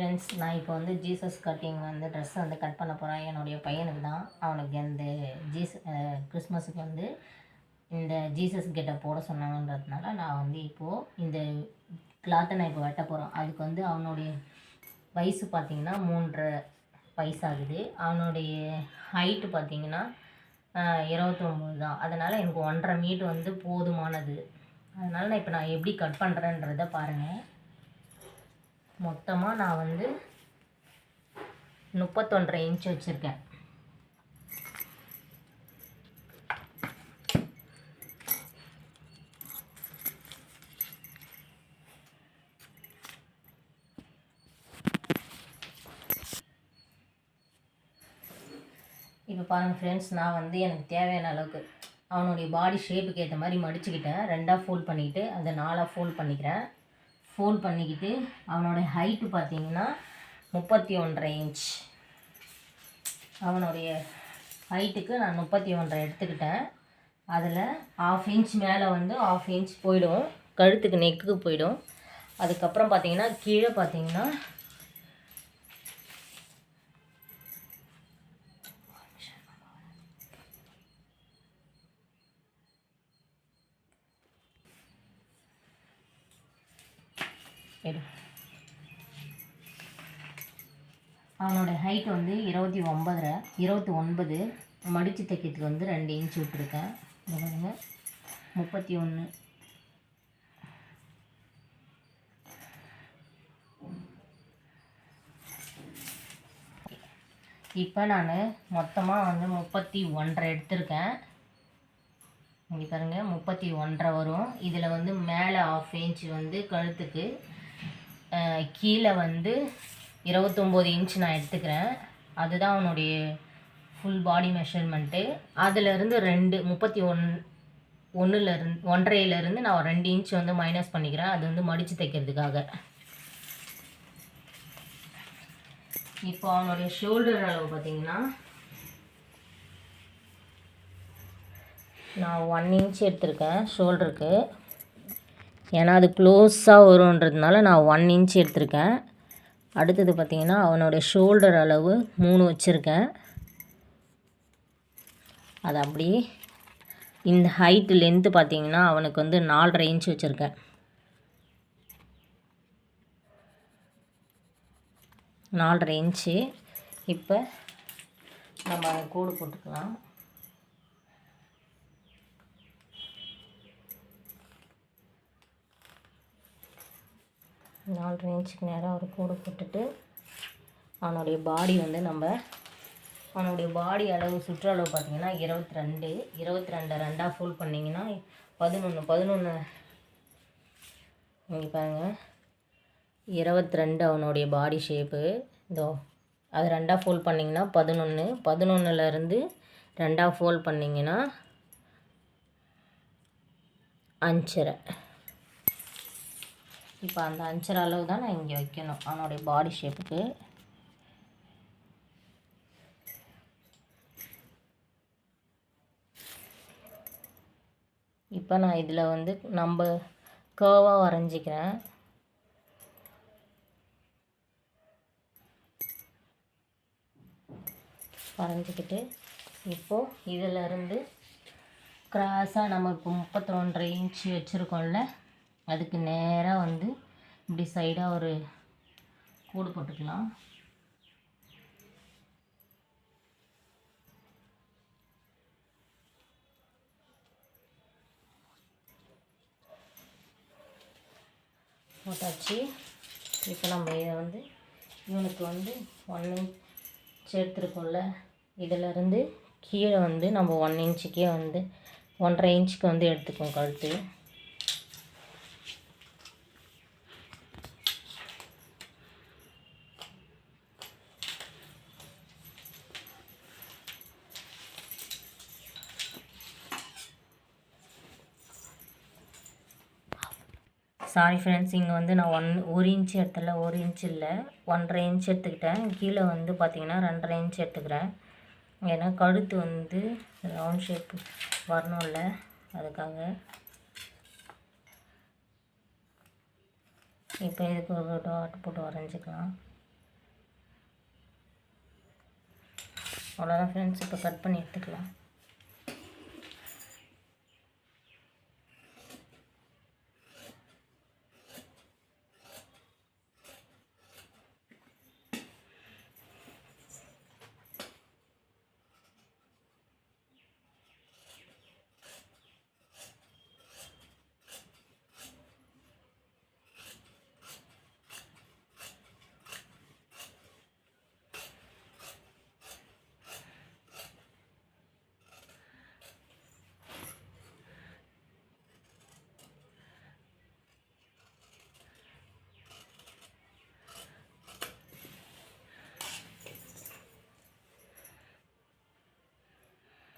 Friends நான் இப்போ வந்து ஜீசஸ் கட்டிங் வந்து ட்ரெஸ் வந்து கட் பண்ண போகிறேன் என்னுடைய பையனுக்கு தான். அவனுக்கு இந்த ஜீஸ் கிறிஸ்மஸுக்கு வந்து இந்த ஜீசஸ் கெட்டை போட சொன்னாங்கன்றதுனால நான் வந்து இப்போது இந்த கிளாத்தை நான் இப்போ வெட்ட போகிறோம் அதுக்கு வந்து அவனுடைய வயசு பார்த்திங்கன்னா மூன்றரை வயசாகுது. அவனுடைய ஹைட்டு பார்த்திங்கன்னா இருபத்தொம்போது தான். அதனால் எனக்கு ஒன்றரை மீட் வந்து போதுமானது. அதனால் நான் இப்போ நான் எப்படி கட் பண்ணுறேன்றதை பாருங்கள் மொத்தமாக நான் வந்து முப்பத்தொன்றரை இன்ச் வச்சுருக்கேன். இப்போ பாருங்கள் ஃப்ரெண்ட்ஸ் நான் வந்து எனக்கு தேவையான அளவுக்கு அவனுடைய பாடி ஷேப்புக்கு ஏற்ற மாதிரி மடிச்சுக்கிட்டேன். ரெண்டாக ஃபோல்ட் பண்ணிக்கிட்டு அதை நாலாக ஃபோல்ட் பண்ணிக்கிறேன். ஃபோல்ட் பண்ணிக்கிட்டு அவனோட ஹைட்டு பார்த்தீங்கன்னா முப்பத்தி ஒன்றரை இன்ச் அவனுடைய ஹைட்டுக்கு நான் முப்பத்தி ஒன்றரை எடுத்துக்கிட்டேன். அதில் ஆஃப் இன்ச் மேலே வந்து ஆஃப் இன்ச் போயிடும். கழுத்துக்கு நெக்குக்கு போயிடும். அதுக்கப்புறம் பார்த்தீங்கன்னா கீழே பார்த்தீங்கன்னா எடு அவனோட ஹைட் வந்து இருபத்தி ஒன்பதரை இருபத்தி ஒன்பது மடித்து தைக்கிறதுக்கு வந்து ரெண்டு இன்ச் விட்டுருக்கேன். பாருங்க. முப்பத்தி ஒன்று இப்போ நான் மொத்தமாக வந்து முப்பத்தி ஒன்றரை எடுத்திருக்கேன். இங்கே பாருங்க முப்பத்தி ஒன்றரை வரும். இதில் வந்து மேலே ஆஃப் இன்ச் வந்து கழுத்துக்கு கீழே வந்து இருபத்தொம்போது இன்ச் நான் எடுத்துக்கிறேன். அதுதான் அவனுடைய ஃபுல் பாடி மெஷர்மெண்ட்டு அதிலிருந்து ரெண்டு முப்பத்தி ஒன் ஒன்றுலேருந்து ஒன்றரையிலேருந்து நான் ரெண்டு இன்ச் வந்து மைனஸ் பண்ணிக்கிறேன். அது வந்து மடித்து தைக்கிறதுக்காக. இப்போ அவனுடைய ஷோல்டர் அளவு பார்த்தீங்கன்னா நான் ஒன் இன்ச் எடுத்திருக்கேன் ஷோல்டருக்கு ஏன்னா அது க்ளோஸாக வரும்ன்றதுனால நான் ஒன் இன்ச் எடுத்திருக்கேன். அடுத்தது பார்த்திங்கன்னா அவனோட ஷோல்டர் அளவு மூணு வச்சுருக்கேன். அது அப்படியே இந்த ஹைட்டு லென்த்து பார்த்திங்கன்னா அவனுக்கு வந்து நாலரை இன்ச் வச்சுருக்கேன். நாலரை இன்ச்சு இப்போ நம்ம கோடு போட்டுக்கலாம். நாலரை இன்ச்சுக்கு நேராக ஒரு கூடு போட்டுட்டு அவனுடைய பாடி வந்து நம்ம அவனுடைய பாடி அளவு சுற்றளவு பார்த்தீங்கன்னா இருபத்தி ரெண்டு இருபத்தி ரெண்டை ரெண்டாக ஃபோல்ட் பண்ணிங்கன்னா பதினொன்று பதினொன்று இங்கே பாருங்கள் இருபத்தி ரெண்டு அவனுடைய பாடி ஷேப்பு இதோ அது ரெண்டாக ஃபோல்ட் பண்ணிங்கன்னா பதினொன்று பதினொன்றுலேருந்து ரெண்டாக ஃபோல்ட் பண்ணிங்கன்னா அஞ்சரை. இப்போ அந்த அஞ்சரை அளவு தான் நான் இங்கே வைக்கணும் அவனுடைய பாடி ஷேப்புக்கு இப்போ நான் இதில் வந்து நம்ம கேர்வாக வரைஞ்சிக்கிறேன். வரைஞ்சிக்கிட்டு இப்போது இதிலருந்து கிராஸாக நம்ம இப்போ முப்பத்தொன்றரை இன்ச்சு வச்சுருக்கோம்ல அதுக்கு நேராக வந்து இப்படி சைடாக ஒரு கூடு போட்டுக்கலாம். போட்டாச்சு. இப்போ நம்ம இதை வந்து இவனுக்கு வந்து ஒன் இன்ச் எடுத்துருக்கோம்ல இதிலருந்து கீழே வந்து நம்ம ஒன் இன்ச்சுக்கே வந்து ஒன்றரை இன்ச்சுக்கு வந்து எடுத்துக்கோம் கழுத்து. சாரி ஃப்ரெண்ட்ஸ் இங்கே வந்து நான் ஒன் ஒரு இன்ச் எடுத்தல ஒரு இன்ச் இல்லை. ஒன்றரை இன்ச் எடுத்துக்கிட்டேன். கீழே வந்து பார்த்திங்கன்னா ரெண்டரை இன்ச் எடுத்துக்கிறேன். ஏன்னா கழுத்து வந்து ரவுண்ட் ஷேப் வரணும்ல அதுக்காக. இப்போ இதுக்கு ஒரு டாட் போட்டு வரைஞ்சிக்கலாம். அவ்வளோதான் ஃப்ரெண்ட்ஸ் இப்போ கட் பண்ணி எடுத்துக்கலாம்.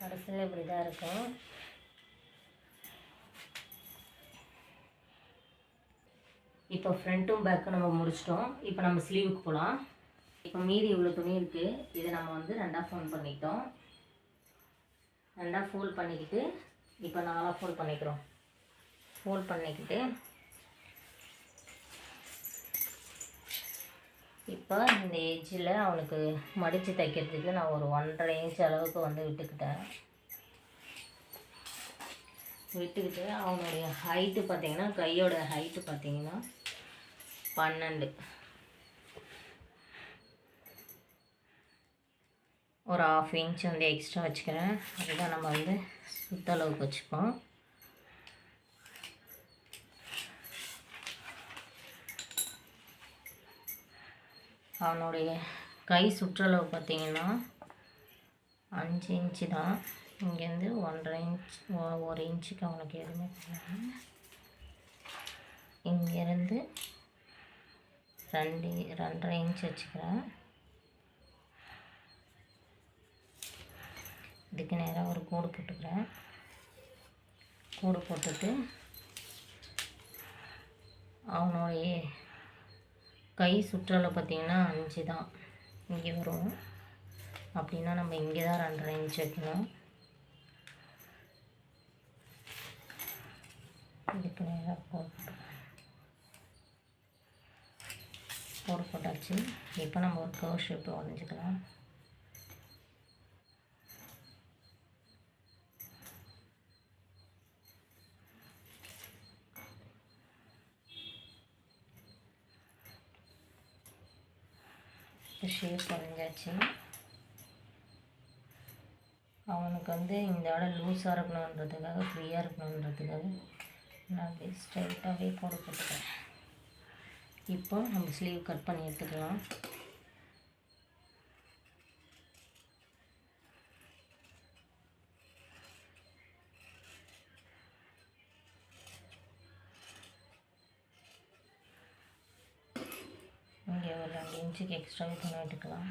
கடைசியில் இப்படி தான் இருக்கும். இப்போ ஃப்ரண்ட்டும் பேக்கும் நம்ம முடிச்சிட்டோம். இப்போ நம்ம ஸ்லீவுக்கு போகலாம் இப்போ மீதி இவ்வளோ துணி இருக்குது இதை நம்ம வந்து ரெண்டாக ஃபோல்ட் பண்ணிட்டோம். ரெண்டாக ஃபோல்ட் பண்ணிக்கிட்டு இப்போ நாலாக ஃபோல்ட் பண்ணிக்கிறோம். ஃபோல்ட் பண்ணிக்கிட்டு இப்போ இந்த எஜ்ஜில் அவனுக்கு மடித்து தைக்கிறதுக்கு நான் ஒரு ஒன்றரை இன்ச் அளவுக்கு வந்து விட்டுக்கிட்டேன். விட்டுக்கிட்டு அவனுடைய ஹைட்டு பார்த்தீங்கன்னா கையோட ஹைட்டு பார்த்தீங்கன்னா பன்னெண்டு. ஒரு ஆஃப் இன்ச் வந்து எக்ஸ்ட்ரா வச்சுக்கிறேன். அதுதான் நம்ம வந்து சுத்த அளவுக்கு வச்சுப்போம். அவனுடைய கை சுற்றளவு பார்த்தீங்கன்னா அஞ்சு இன்ச்சு தான். இங்கேருந்து ஒன்றரை இன்ச் ஒரு இன்ச்சுக்கு அவனுக்கு எதுவுமே பண்ணாமல் இங்கேருந்து ரெண்டு ரெண்டரை இன்ச் வச்சுக்கிறேன். இதுக்கு நேராக ஒரு கூடு போட்டுக்கிறேன். கூடு போட்டுட்டு அவனுடைய கை சுற்றளவு பார்த்திங்கன்னா அஞ்சு தான். இங்கே வரும். அப்படின்னா நம்ம இங்கே தான் ரெண்டரை இன்ச் வைக்கணும் இதுக்கு நேராக போட்டு போட்டாச்சு. இப்போ நம்ம ஒரு கர்வ் ஷேப்பு வரைஞ்சிக்கலாம். ஷேப் வரைஞ்சாச்சு அவனுக்கு வந்து இந்த இடம் லூஸாக இருக்கணுன்றதுக்காக ஃப்ரீயாக இருக்கணுன்றதுக்காக நான் அப்படியே ஸ்ட்ரைட்டாகவே போட போட்டுக்கிறேன் இப்போ நம்ம ஸ்லீவ் கட் பண்ணி எடுத்துக்கலாம் இங்கே ஒரு ரெண்டு இன்ச்சுக்கு எக்ஸ்ட்ராவே துணி எடுக்கலாம்.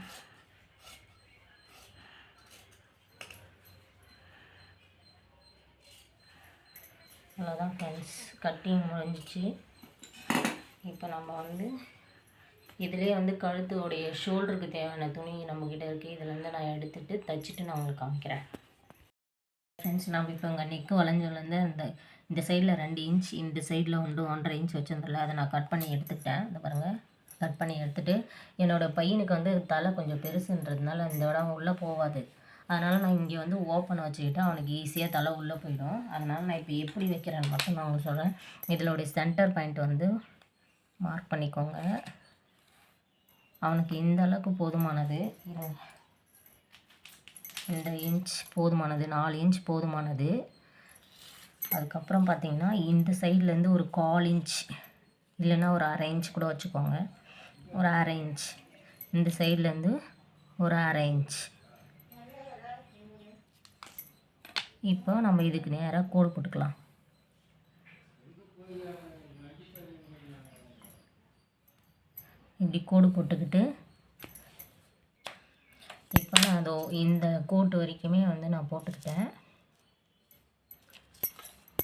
அவ்வளோதான் ஃப்ரெண்ட்ஸ் கட்டிங் முடிஞ்சிச்சு. இப்போ நம்ம வந்து இதுலேயே வந்து கழுத்துடைய ஷோல்டருக்கு தேவையான துணி நம்மக்கிட்ட இருக்குது இதுலேருந்து நான் எடுத்துகிட்டு தைச்சிட்டு நான் உங்களுக்கு காமிக்கிறேன். ஃப்ரெண்ட்ஸ் நம்ம இப்போ இங்கே நெக்கு வளைஞ்சதுலேருந்து இந்த இந்த சைடில் ரெண்டு இன்ச் இந்த சைடில் வந்து ஒன்றரை இன்ச் வச்சிருந்தல அதை நான் கட் பண்ணி எடுத்துக்கிட்டேன். இந்த பாருங்கள் கட் பண்ணி எடுத்துகிட்டு என்னோடய பையனுக்கு வந்து தலை கொஞ்சம் பெருசுன்றதுனால இந்த இடம் உள்ளே போகாது. அதனால் நான் இங்கே வந்து ஓப்பன் வச்சுக்கிட்டு அவனுக்கு ஈஸியாக தலை உள்ளே போயிடும். அதனால் நான் இப்போ எப்படி வைக்கிறேன்னு மட்டும் நான் உங்களுக்கு சொல்கிறேன் இதனுடைய சென்டர் பாயிண்ட் வந்து மார்க் பண்ணிக்கோங்க. அவனுக்கு இந்த அளவுக்கு போதுமானது. இந்த இன்ச் போதுமானது நாலு இன்ச் போதுமானது. அதுக்கப்புறம் பார்த்திங்கன்னா இந்த சைட்லேருந்து ஒரு கால் இன்ச் இல்லைன்னா ஒரு அரை இன்ச் கூட வச்சுக்கோங்க. ஒரு அரை இன்ச் இந்த சைட்லேருந்து ஒரு அரை இன்ச் இப்போ நம்ம இதுக்கு நேராக கோடு போட்டுக்கலாம். இப்படி கோடு போட்டுக்கிட்டு இப்போ நான் அதோ இந்த கோட்டு வரைக்குமே வந்து நான் போட்டுக்கிட்டேன்.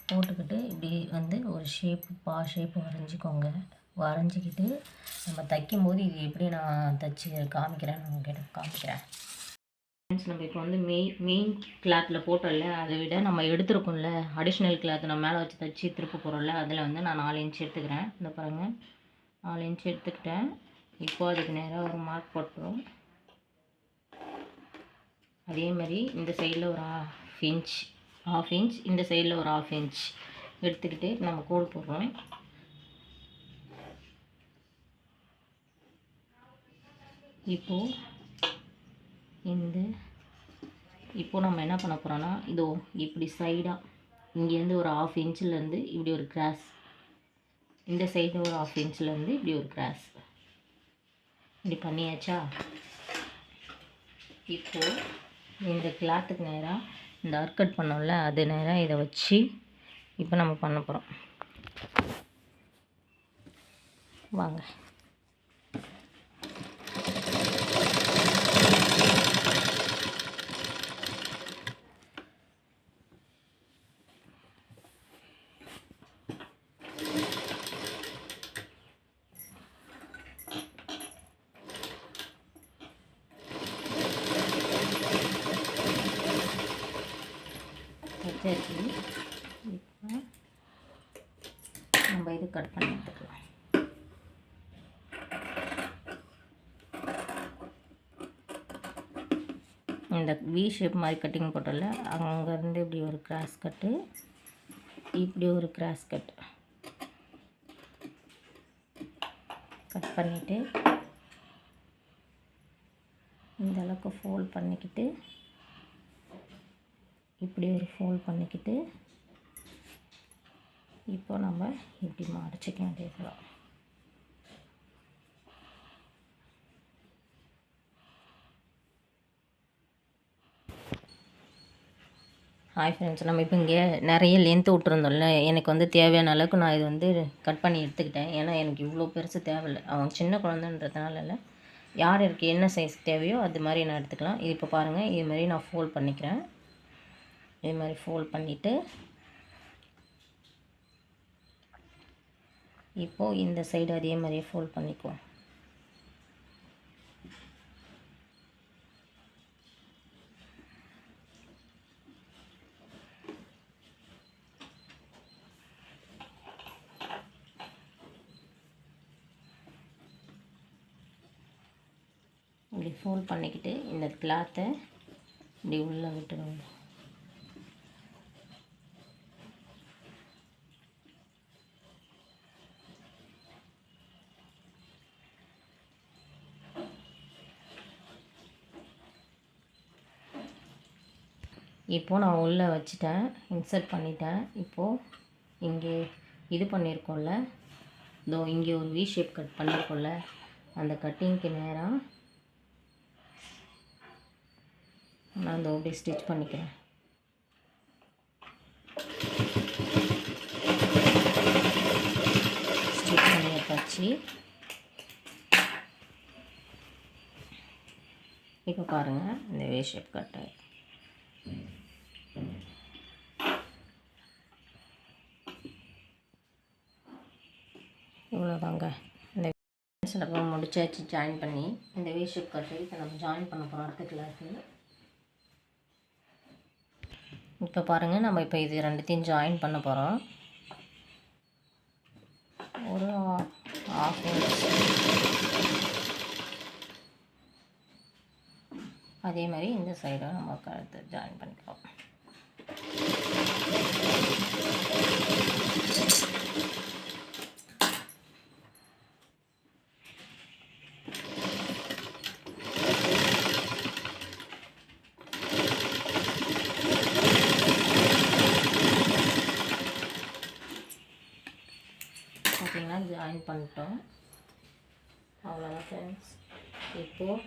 போட்டுக்கிட்டு இப்படி வந்து ஒரு ஷேப்பு பா ஷேப்பு வரைஞ்சிக்கோங்க. வரைஞ்சிக்கிட்டு நம்ம தைக்கும்போது இது எப்படி நான் தைச்சி காமிக்கிறேன் நான் உங்ககிட்ட காமிக்கிறேன். ஃப்ரெண்ட்ஸ் நம்ம இப்போ வந்து மெயின் மெயின் கிளாத்தில் போட்டோம்ல அதை விட நம்ம எடுத்துருக்கோம்ல அடிஷ்னல் கிளாத் நம்ம மேலே வச்சு தைச்சி திருப்ப போகிறோம்ல அதில் வந்து நான் நாலு இன்ச் எடுத்துக்கிறேன். இந்த பாருங்கள் நாலு இன்ச் எடுத்துக்கிட்டேன். இப்போ அதுக்கு நேராக ஒரு மார்க் போட்டுரும் அதே மாதிரி இந்த சைடில் ஒரு ஆஃப் இன்ச் ஆஃப் இன்ச் இந்த சைடில் ஒரு ஆஃப் இன்ச் எடுத்துக்கிட்டு நம்ம கோடு போடுறோம். இப்போது இந்த இப்போ நம்ம என்ன பண்ண போகிறோன்னா இதோ இப்படி சைடாக இங்கேருந்து ஒரு ஆஃப் இன்ச்சிலேருந்து இப்படி ஒரு கிராஸ் இந்த சைடு ஒரு ஆஃப் இன்ச்சிலேருந்து இப்படி ஒரு கிராஸ் இப்படி பண்ணியாச்சா? இப்போது இந்த கிளாத்துக்கு நேராக இந்த அர்கட் பண்ணோம்ல அது நேராக இதை வச்சு இப்போ நம்ம பண்ண போகிறோம் வாங்க. வச்சாச்சு இப்போ நம்ம இது கட் பண்ணி எடுத்துக்கலாம். இந்த வி ஷேப் மாதிரி கட்டிங் போட்டோம்ல அங்கேருந்து இப்படி ஒரு கிராஸ் கட்டு இப்படி ஒரு கிராஸ் கட் கட் பண்ணிவிட்டு இந்த அளவுக்கு ஃபோல்ட் பண்ணிக்கிட்டு இப்படி ஒரு ஃபோல்ட் பண்ணிக்கிட்டு இப்போ நம்ம இப்படி மடிச்சிக்க வேண்டியதுதான். ஹாய் ஃப்ரெண்ட்ஸ் நம்ம இப்போ இங்கே நிறைய லென்த்து விட்டுருந்தோம்ல. எனக்கு வந்து தேவையான அளவுக்கு நான் இது வந்து கட் பண்ணி எடுத்துக்கிட்டேன். ஏன்னா எனக்கு இவ்வளோ பெருசு தேவையில்லை. அவன் சின்ன குழந்தைன்றதுனால இல்லை யார் இருக்குது என்ன சைஸ் தேவையோ அது மாதிரி நான் எடுத்துக்கலாம். இது இப்போ பாருங்கள் இது மாதிரி நான் ஃபோல்ட் பண்ணிக்கிறேன். இது மாதிரி ஃபோல்ட் பண்ணிவிட்டு இப்போது இந்த சைடு அதே மாதிரியே ஃபோல்ட் பண்ணிக்குவோம் இப்படி ஃபோல்ட் பண்ணிக்கிட்டு இந்த கிளாத்தை இப்படி உள்ளே விட்டுருவோம் இப்போது நான் உள்ளே வச்சுட்டேன் இன்சர்ட் பண்ணிட்டேன். இப்போது இங்கே இது பண்ணியிருக்கோம்ல இதோ இங்கே ஒரு வி ஷேப் கட் பண்ணியிருக்கோம்ல அந்த கட்டிங்க்கு நேராக நான் இந்த அப்படியே ஸ்டிச் பண்ணிக்கிறேன். ஸ்டிச் பண்ணி வச்சாச்சு. இப்போ பாருங்கள் இந்த வே ஷேப் கட் இவ்வளோதாங்க இந்த சிலப்பம் முடிச்சாச்சு ஜாயின் பண்ணி. இந்த வே ஷேப் கட்டு இப்போ நம்ம ஜாயின் பண்ண போகிறோம் அடுத்த கிளாஸு இப்போ பாருங்கள் நம்ம இப்போ இது ரெண்டுத்தையும் ஜாயின் பண்ண போகிறோம் ஒரு ஆஃப் அதே மாதிரி இந்த சைடும் நம்ம கழுத்து ஜாயின் பண்ணிக்கலாம் பார்த்தீங்கன்னா ஜாயின் பண்ணிட்டோம் அவ்வளோதான் ஃப்ரெண்ட்ஸ் இப்போது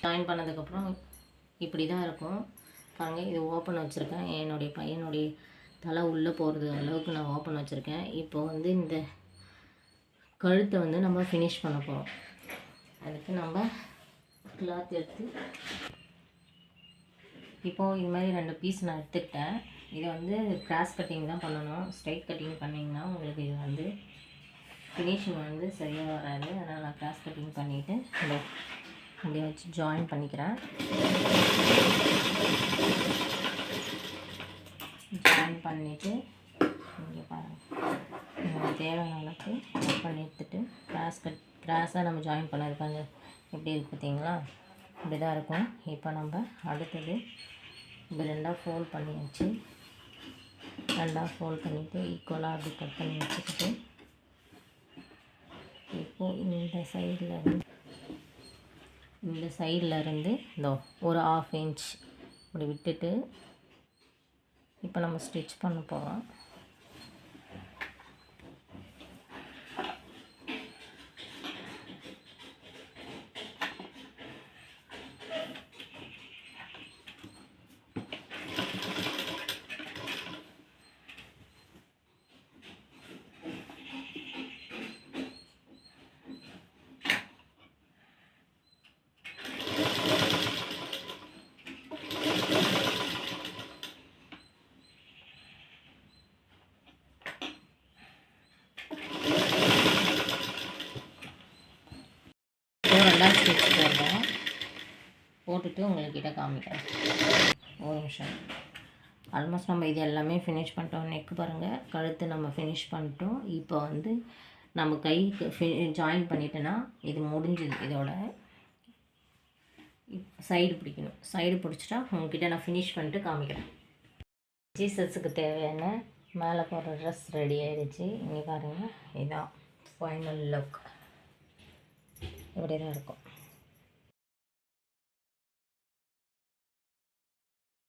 ஜாயின் பண்ணதுக்கப்புறம் இப்படி தான் இருக்கும். பாருங்கள் இது ஓப்பன் வச்சுருக்கேன். என்னுடைய பையனுடைய தலை உள்ளே போகிறது அளவுக்கு நான் ஓப்பன் வச்சுருக்கேன். இப்போ வந்து இந்த கழுத்தை வந்து நம்ம ஃபினிஷ் பண்ண போகிறோம் அதுக்கு நம்ம கிளாத் எடுத்து இப்போது இது மாதிரி ரெண்டு பீஸ் நான் எடுத்துக்கிட்டேன். இதை வந்து கிராஸ் கட்டிங் தான் பண்ணணும். ஸ்ட்ரைட் கட்டிங் பண்ணிங்கன்னா உங்களுக்கு இது வந்து ஃபினிஷிங் வந்து சரியாக வராது. அதனால் நான் கிராஸ் கட்டிங் பண்ணிவிட்டு இந்த அப்படியே வச்சு ஜாயின் பண்ணிக்கிறேன். ஜாயின் பண்ணிவிட்டு இங்கே பாருங்கள் தேவையான அளவுக்கு கட் பண்ணி எடுத்துட்டு கிராஸ் கட் கிராஸாக நம்ம ஜாயின் பண்ணது பாருங்க எப்படி இருக்குது பார்த்தீங்களா? இப்படி தான் இருக்கும். இப்போ நம்ம அடுத்தது இது ரெண்டாக ஃபோல்ட் பண்ணியாச்சு. ரெண்டாக ஃபோல்ட் பண்ணிவிட்டு ஈக்குவலாக அப்படி கட் பண்ணி வச்சுக்கிட்டு இப்போது இந்த சைடில் இருந்து இந்த சைடில் இருந்து இதோ ஒரு ஆஃப் இன்ச் இப்படி விட்டுட்டு இப்போ நம்ம ஸ்டிச் பண்ண போகிறோம் இப்போ ரெண்டாவது ஸ்டிச் போடுறோம் எடுத்து உங்கள்கிட்ட காமிக்கிறேன். ஒரு நிமிஷம். ஆல்மோஸ்ட் நம்ம இது எல்லாமே ஃபினிஷ் பண்ணிட்டோம். நெக் பாருங்கள் கழுத்து நம்ம ஃபினிஷ் பண்ணிட்டோம். இப்போ வந்து நம்ம கைக்கு ஜாயின் பண்ணிட்டோன்னா இது முடிஞ்சுது இதோட. சைடு பிடிக்கணும். சைடு பிடிச்சிட்டா உங்ககிட்ட நான் ஃபினிஷ் பண்ணிட்டு காமிக்கிறேன். ஜீசஸுக்கு தேவையான மேலே போடுற ட்ரெஸ் ரெடி ஆகிடுச்சு இங்கே பாருங்கள் இதான் ஃபைனல் லுக் இப்படி தான் இருக்கும்.